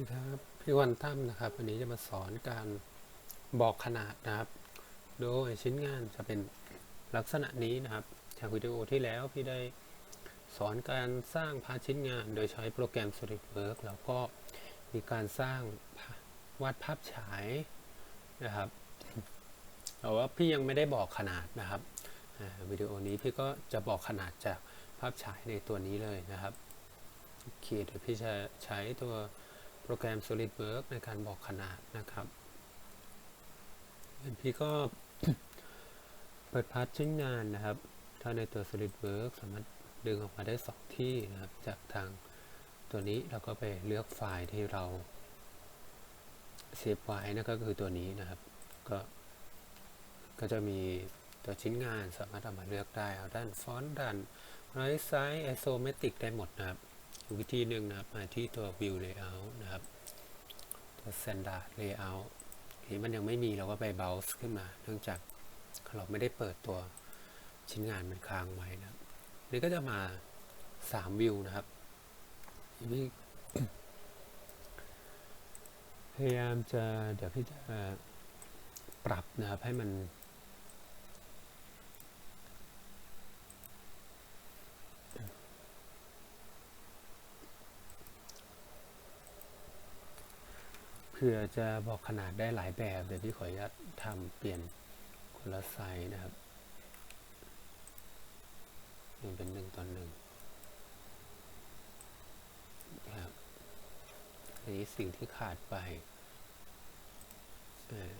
ดีครับพี่วันตั้มนะครับ วันนี้จะมาสอนการบอกขนาดนะครับ โดยชิ้นงานจะเป็นลักษณะนี้นะครับ จากวิดีโอที่แล้วพี่ได้สอนการสร้างพาชิ้นงาน โดยใช้โปรแกรม SolidWorks แล้วก็มีการสร้างวาดภาพฉายนะครับแต่ว่าพี่ยังไม่ได้บอกขนาดนะครับวิดีโอนี้พี่ก็จะบอกขนาดจากภาพฉายในตัวนี้เลยนะครับโอเคเดี๋ยวพี่จะใช้ตัว โปรแกรม SolidWorks ในการบอกขนาดนะครับพี่ก็เปิดพาร์ทชิ้นงานนะครับ ถ้าในตัว SolidWorks สามารถดึงออกมาได้สองที่นะครับ จากทางตัวนี้เราก็ไปเลือกไฟล์ที่เราเซฟไว้นะก็คือตัวนี้นะครับ ก็ก็จะมีตัวชิ้นงานสามารถเอามาเลือกได้เอาด้านฟอนต์ด้านไรไซส์ไอโซเมตริกได้หมดนะครับ อีกวิธีหนึ่งนะครับ มาที่ตัว view layout นะครับ ตัว standard layout ทีนี้มันยังไม่มีเราก็ไป browse ขึ้นมา เนื่องจากเราไม่ได้เปิดตัวชิ้นงานมันค้างไว้นะครับ นี่ก็จะมา 3 วิวนะครับทีนี้พยายามจะเดี๋ยวพี่จะปรับนะครับให้มัน เพื่อจะบอกขนาดได้หลายแบบ เดี๋ยวพี่ขออนุญาตทำเปลี่ยนคนละไซส์นะครับนี่เป็นหนึ่งต่อหนึ่งครับอันนี้สิ่งที่ขาดไป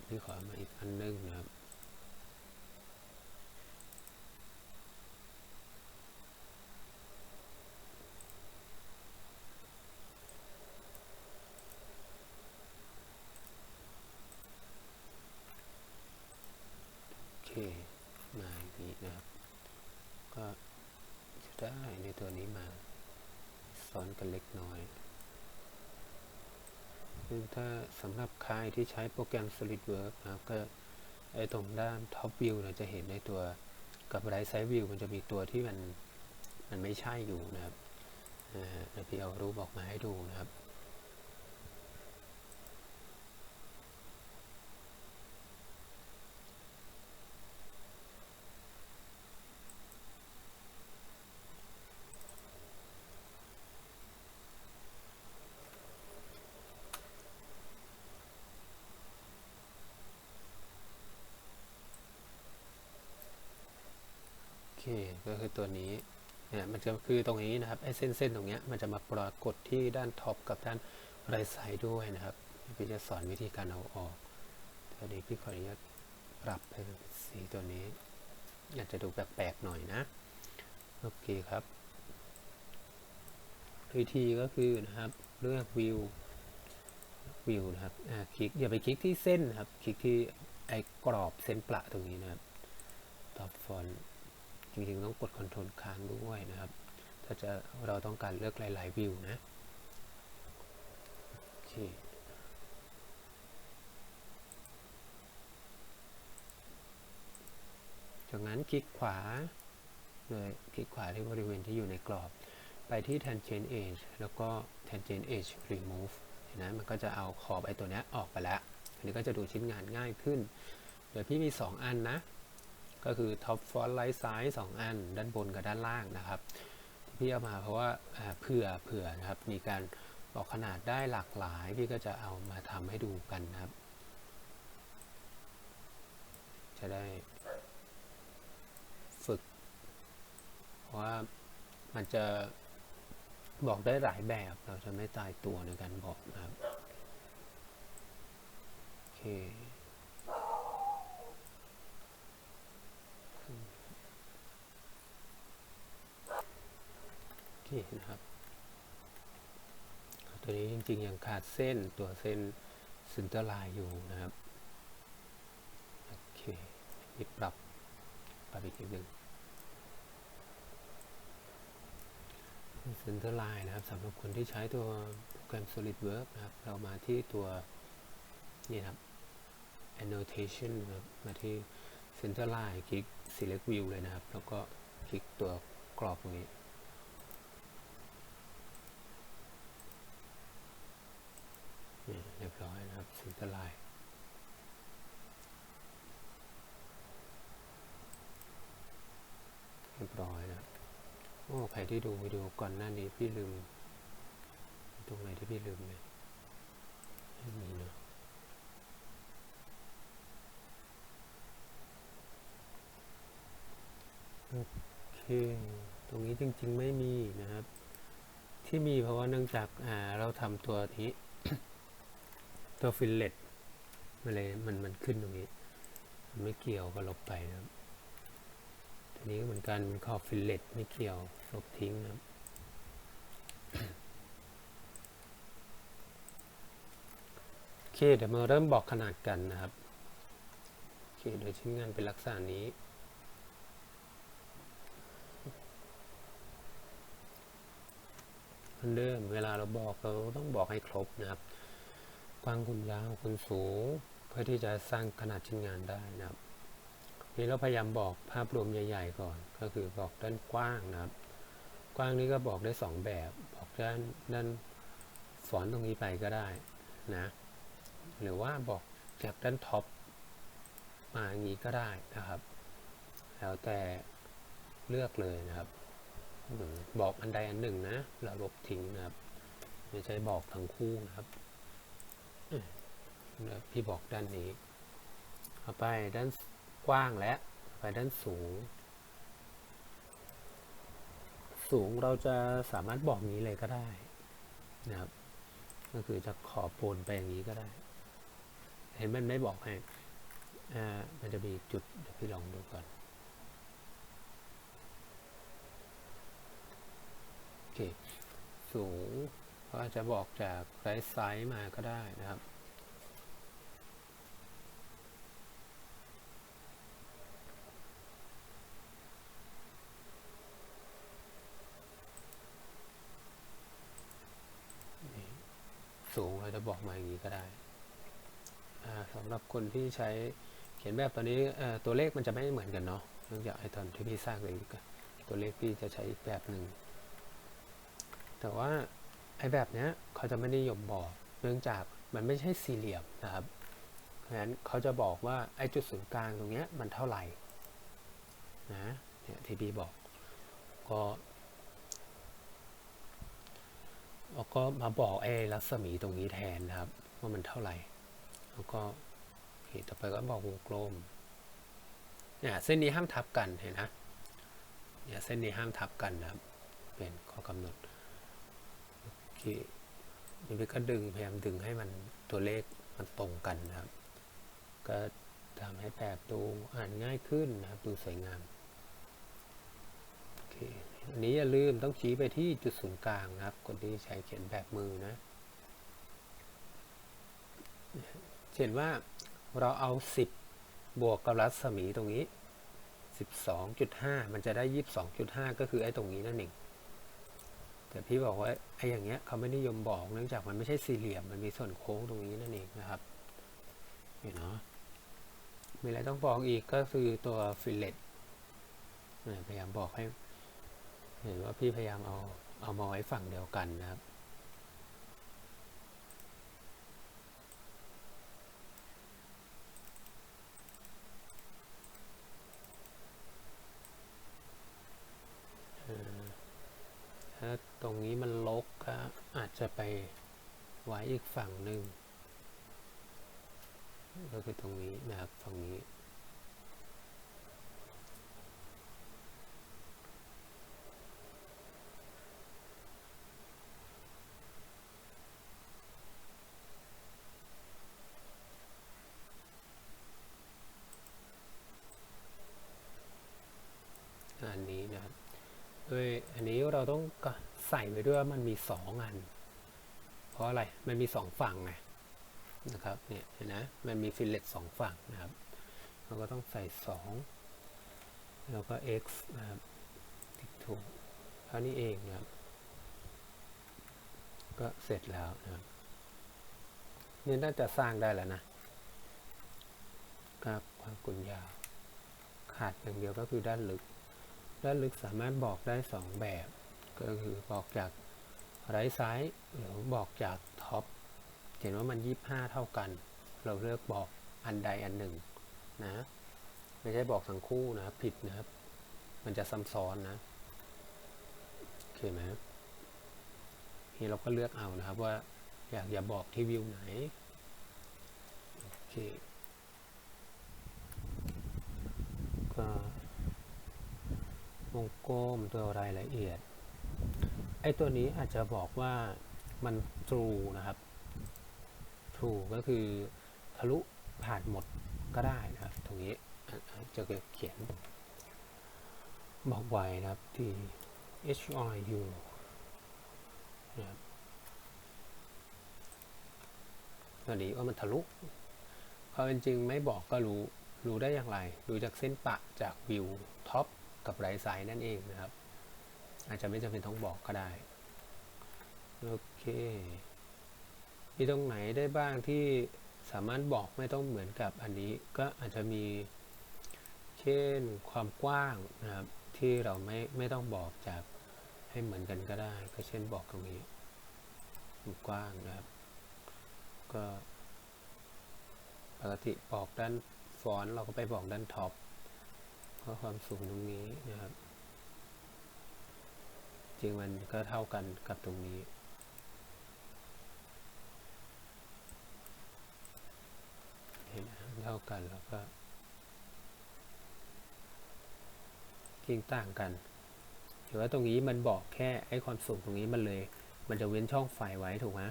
พี่ขอมาอีกอันหนึงนะครับ คมาอย่างนี้นะครับ ก็จะได้ในตัวนี้มาซ้อนกันเล็กน้อยซึ่งถ้าสำหรับใครที่ใช้โปรแกรม SolidWorks นะครับ ก็ไอตรงด้าน Top View เราจะเห็นในตัวกับ Right Side View มันจะมีตัวที่มันมันไม่ใช่อยู่นะครับเดี๋ยวพี่เอารูปออกมาให้ดูนะครับ ก็คือตัวนี้เนี่ยมันจะคือตรงนี้นะครับไอ้เส้นเส้นตรงเนี้ยมันจะมาปรากฏที่ด้านท็อปกับด้านไรไซด์ด้วยนะครับพี่จะสอนวิธีการเอาออกตอนนี้พี่ขออนุญาตปรับให้เป็นสีตัวนี้อาจจะดูแปลกๆหน่อยนะโอเคครับวิธีก็คือนะครับเลือกวิววิวนะครับอ่าคลิกอย่าไปคลิกที่เส้นนะครับ คลิกที่ไอ้กรอบเส้นประตรงนี้นะครับท็อปฟอนต์ จริงๆต้องกดคอนโทรลค้างด้วยนะครับ ถ้าจะเราต้องการเลือกหลายๆวิวนะโอเคจากนั้นคลิกขวาเลยคลิกขวาที่บริเวณที่อยู่ในกรอบ ไปที่ tangent edge แล้วก็ tangent edge remove เห็นไหมมันก็จะเอาขอบไอ้ตัวนี้ออกไปแล้ว อันนี้ก็จะดูชิ้นงานง่ายขึ้นโดยพี่มี 2 อันนะ ก็คือ top font right size 2 อัน ด้านบนกับด้านล่างนะครับ พี่เอามาเพราะว่าอ่าเผื่อเผื่อนะครับ มีการบอกขนาดได้หลากหลาย พี่ก็จะเอามาทำให้ดูกันนะครับ จะได้ฝึก เพราะว่ามันจะบอกได้หลายแบบ เราจะไม่ตายตัวในการบอกนะครับ โอเค โอเคนะครับ ตัวนี้จริงๆยังขาดเส้นตัวเส้นซินเตอร์ไลน์อยู่นะครับ โอเคนี่ปรับปรับอีกนิดนึงเซนเตอร์ไลน์นะครับสำหรับคนที่ใช้ตัวโปรแกรม SolidWorks นะครับ เรามาที่ตัวนี่ครับ annotation นะครับ มาที่ center line คลิก select view เลยนะครับ แล้วก็คลิกตัวกรอบตรงนี้ เรียบร้อยนะครับซินเตอร์ไลน์เรียบร้อยนะโอ้ใครที่ดูวิดีโอก่อนหน้านี้พี่ลืม ตรงไหนที่พี่ลืมเนี่ยไม่มีเนอะโอเค ตรงนี้จริงๆไม่มีนะครับ ที่มีเพราะว่าเนื่องจากอ่าเราทำตัวนี้ ตัวฟิลเลตมันเลยมันมันขึ้นตรงนี้มันไม่เกี่ยวก็ลบไปนะครับตัวนี้ก็เหมือนกันมันขอบฟิลเลตไม่เกี่ยวลบทิ้งนะครับโอเคเดี๋ยวมาเริ่มบอกขนาดกันนะครับโอเคโดยชิ้นงานเป็นลักษณะนี้เหมือนเดิมเวลาเราบอกเราต้องบอกให้ครบนะครับ กว้างคุณยาวคุณสูง เพื่อที่จะสร้างขนาดชิ้นงานได้นะครับนี่เราพยายามบอกภาพรวมใหญ่ ๆ ก่อน ก็คือบอกด้านกว้างนะครับ กว้างนี้ก็บอกได้สองแบบ บอกด้านด้านฝอนตรงนี้ไปก็ได้นะ หรือว่าบอกจากด้านท็อปมาอย่างนี้ก็ได้นะครับ แล้วแต่เลือกเลยนะครับอืมบอกอันใดอันหนึ่งนะแล้วลบทิ้งนะครับไม่ใช่บอกทั้งคู่นะครับ พี่บอกด้านนี้เอาไปด้านกว้างและไปด้านสูง สูงเราจะสามารถบอกนี้เลยก็ได้นะครับ ก็คือจะขอโปนไปอย่างนี้ก็ได้ เห็นมันไม่บอกให้อ่ามันจะมีจุดเดี๋ยวพี่ลองดูก่อนโอเคสูง ก็อาจจะบอกจากไรไซส์มาก็ได้นะครับ สูงเราจะบอกมาอย่างนี้ก็ได้สำหรับคนที่ใช้เขียนแบบตัวนี้ตัวเลขมันจะไม่เหมือนกันเนาะเนื่องจากไอตอนที่พี่สร้างเลยตัวเลขพี่จะใช้อีกแบบหนึ่งแต่ว่า ไอ้แบบเนี้ยเขาจะไม่นิยมบอก เนื่องจากมันไม่ใช่สี่เหลี่ยมนะครับ เพราะฉะนั้นเขาจะบอกว่าไอ้จุดศูนย์กลางตรงเนี้ยมันเท่าไหร่นะเนี่ยทีบีบอกก็แล้วก็มาบอกไอ้รัศมีตรงนี้แทนนะครับ ว่ามันเท่าไหร่ แล้วก็เต่อไปก็บอกวงกลมเนี่ยเส้นนี้ห้ามทับกันเห็นนะเนี่ยเส้นนี้ห้ามทับกันนะครับ เป็นข้อกำหนด โอเคนี่พี่ก็ดึงพยายามดึงให้มันตัวเลขมันตรงกันนะครับ ก็ทำให้แบบดูอ่านง่ายขึ้นนะครับ ดูสวยงามโอเคอันนี้อย่าลืมต้องชี้ไปที่จุดศูนย์กลางนะครับ คนที่ใช้เขียนแบบมือนะเห็นว่าเราเอา 10 บวกกับรัศมีตรงนี้ 12.5 มันจะได้ 22.5 ก็คือไอ้ตรงนี้นั่นเอง แต่พี่บอกว่าไอ้อย่างเงี้ยเขาไม่นิยมบอกเนื่องจากมันไม่ใช่สี่เหลี่ยมมันมีส่วนโค้งตรงนี้นั่นเองนะครับเห็นเนาะมีอะไรต้องบอกอีกก็คือตัวฟิลเลตพยายามบอกให้เห็นว่าพี่พยายามเอาเอามาไว้ฝั่งเดียวกันนะครับ ถ้าตรง นี้มันลกก็อาจจะไปไว้อีกฝั่งหนึ่งก็คือตรงนี้นะครับฝั่งนี้อันนี้นะครับด้วยอันนี้เราต้องกะ ใส่ไปด้วยว่ามันมีสองอัน เพราะอะไร มันมีสองฝั่งไงนะครับ เนี่ยเห็นนะ มันมีฟิลเลตสองฝั่งนะครับ เราก็ต้องใส่สองแล้วก็ x นะครับติ๊กถูกเท่านี้เองนะครับ ก็เสร็จแล้วนะครับนี่น่าจะสร้างได้แล้วนะกราฟความกุญยาว ขาดอย่างเดียวก็คือด้านลึก ด้านลึกสามารถบอกได้สองแบบ ก็คือบอกจากไรซ้ายหรือบอกจากท็อปเห็นว่ามันยี่ห้าเท่ากัน เราเลือกบอกอันใดอันหนึ่งนะไม่ใช่บอกทั้งคู่นะผิดนะครับ มันจะซ้ำซ้อนนะโอเคไหมนี่เราก็เลือกเอานะครับว่าอยากจะบอกที่วิวไหนโอเคก็วงกลมตัวรายละเอียด ไอ้ตัวนี้อาจจะบอกว่ามัน true นะครับ true ก็คือทะลุผ่านหมดก็ได้นะครับ ตรงนี้อะอะจะเขียน บอกไว้นะครับที่ h r u นะครับตัวนี้ว่ามันทะลุความเป็นจริงไม่บอกก็รู้ รู้ได้อย่างไร ดูจากเส้นปะจากวิวท็อปกับไรไซด์นั่นเองนะครับ อาจจะไม่จำเป็นต้องบอกก็ได้ โอเค มีตรงไหนได้บ้างที่สามารถบอกไม่ต้องเหมือนกับอันนี้ ก็อาจจะมี เช่นความกว้างนะครับ ที่เราไม่ไม่ต้องบอกจากให้เหมือนกันก็ได้ ก็เช่นบอกตรงนี้ความกว้างนะครับ ก็ปกติบอกด้านฟอนต์เราก็ไปบอกด้านท็อปเพราะความสูงตรงนี้นะครับ จริงมันก็เท่ากันกับตรงนี้ เห็นไหมเท่ากันแล้วก็จริงต่างกันหรือว่าตรงนี้มันบอกแค่ไอ้ความสูงตรงนี้มันเลย มันจะเว้นช่องไฟไว้ถูกไหม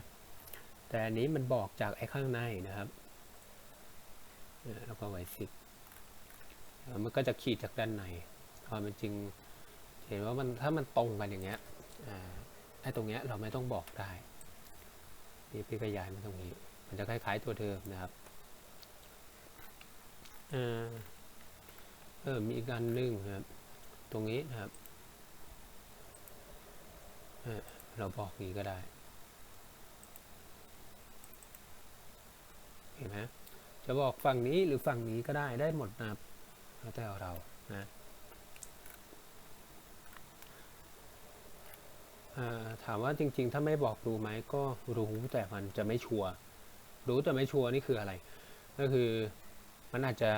แต่อันนี้มันบอกจากไอ้ข้างในนะครับเนี่ยแล้วก็ไว้สิบมันก็จะขีดจากด้านในความเป็นจริง เห็นว่ามันถ้ามันตรงกันอย่างเงี้ยไอ้ตรงเนี้ยเราไม่ต้องบอกได้นี่พี่ก็ย้ายมาตรงนี้ มันจะคล้าย ๆ ตัวเดิมนะครับอ่าเออมีอีกอันนึงครับ ตรงนี้นะครับเออเราบอกนี้ก็ได้เห็นไหมจะบอกฝั่งนี้หรือฝั่งนี้ก็ได้ได้หมดนะครับแล้วแต่เรานะ อ่า ถามว่าจริง ๆ ถ้าไม่บอกรู้ไหมก็รู้แต่มันจะไม่ชัวร์รู้แต่ไม่ชัวร์นี่คืออะไร ก็คือมันอาจจะ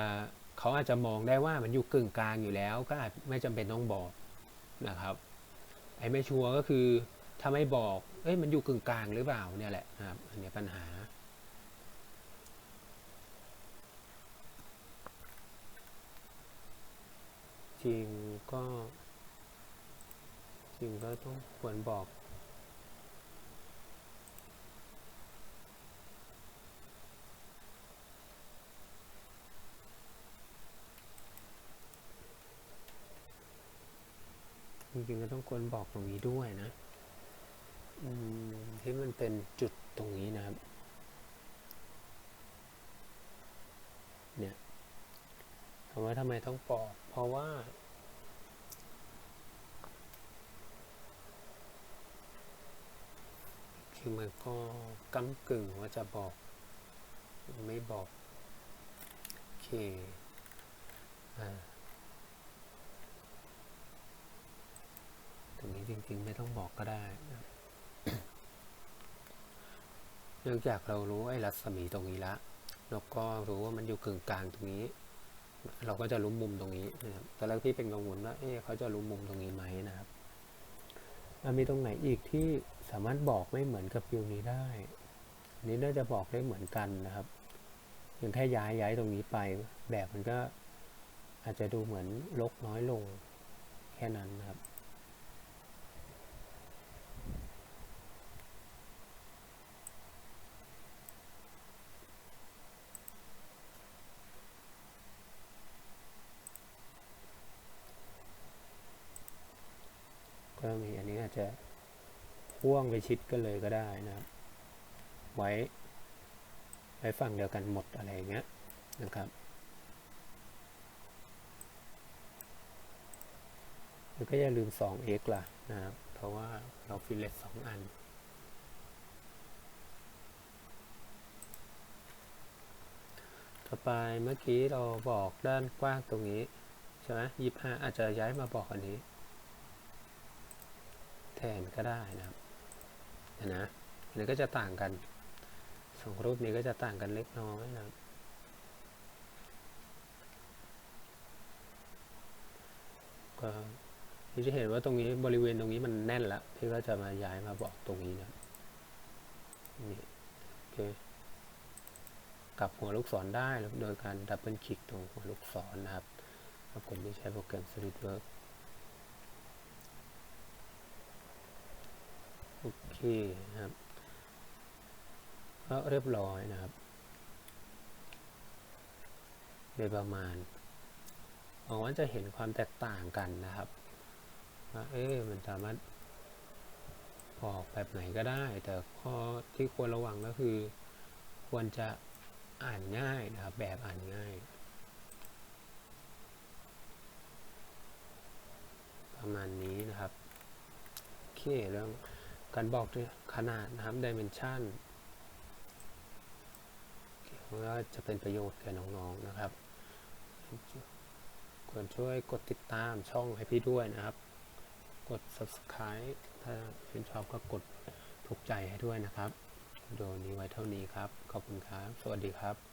เขาอาจจะมองได้ว่ามันอยู่กึ่งกลางอยู่แล้ว ก็อาจไม่จำเป็นต้องบอกนะครับไอ้ไม่ชัวร์ก็คือถ้าไม่บอก เอ้ยมันอยู่กึ่งกลางหรือเปล่าเนี่ยแหละนะครับอันนี้ปัญหาจริงก็ จริงก็ต้องควรบอกจริงๆก็ต้องควรบอกตรงนี้ด้วยนะที่มันเป็นจุดตรงนี้นะครับ เนี่ยถามว่าทำไมต้องบอก เพราะว่า คือมันก็ก้ากึ่งว่าจะบอก ไม่บอก โอเคอ่าตรงนี้จริงๆไม่ต้องบอกก็ได้นะเนื่องจากเรารู้ไอ้รัศมีตรงนี้ละ แล้วก็รู้ว่ามันอยู่กึ่งกลางตรงนี้ เราก็จะรู้มุมตรงนี้นะครับ ตอนแรกพี่เป็นกังวลว่า เอ๊ะเขาจะรู้มุมตรงนี้ไหมนะครับ มีตรงไหนอีกที่สามารถบอกไม่เหมือนกับฟิวนี้ได้อันนี้น่าจะบอกได้เหมือนกันนะครับเพียงแค่ย้ายย้ายตรงนี้ไป แบบมันก็อาจจะดูเหมือนลกน้อยลงแค่นั้นนะครับ ก็มีอันนี้อา จะพ่วงไปชิดกันเลยก็ได้นะครับ ไว้ไว้ฝั่งเดียวกันหมดอะไรอย่างเงี้ยนะครับแล้วก็อย่าลืม 2x ล่ะนะครับ เพราะว่าเราฟิลเลตสองอันต่อไปเมื่อกี้เราบอกด้านกว้างตรงนี้ ใช่ไหมยี่ห้าอาจจะย้ายมาบอกอันนี้ แทนก็ได้นะครับเห็นนะอันก็จะต่างกันสองรูปนี้ก็จะต่างกันเล็กน้อยนะครับก็พี่จะเห็นว่าตรงนี้บริเวณตรงนี้มันแน่นละพี่ก็จะมาย้ายมาบอกตรงนี้นะนี่โอเคกลับหัวลูกศรได้โดยการดับเบิลคลิกตรงหัวลูกศรนะครับสำหรับคนที่ใช้โปรแกรม SolidWorks โอเคนะครับก็เรียบร้อยนะครับโดยประมาณหวังว่าจะเห็นความแตกต่างกันนะครับว่าเอ๊ะมันสามารถออกแบบไหนก็ได้ แต่ข้อที่ควรระวังก็คือ ควรจะอ่านง่ายนะครับ แบบอ่านง่าย ประมาณนี้นะครับ โอเคเรื่อง การบอกด้วยขนาดนะครับ dimension ว่าจะเป็นประโยชน์แก่น้องๆนะครับควรช่วยกดติดตามช่องให้พี่ด้วยนะครับ กด subscribe ถ้าชื่นชอบก็กดถูกใจให้ด้วยนะครับวิดีโอนี้ไว้เท่านี้ครับ ขอบคุณครับ สวัสดีครับ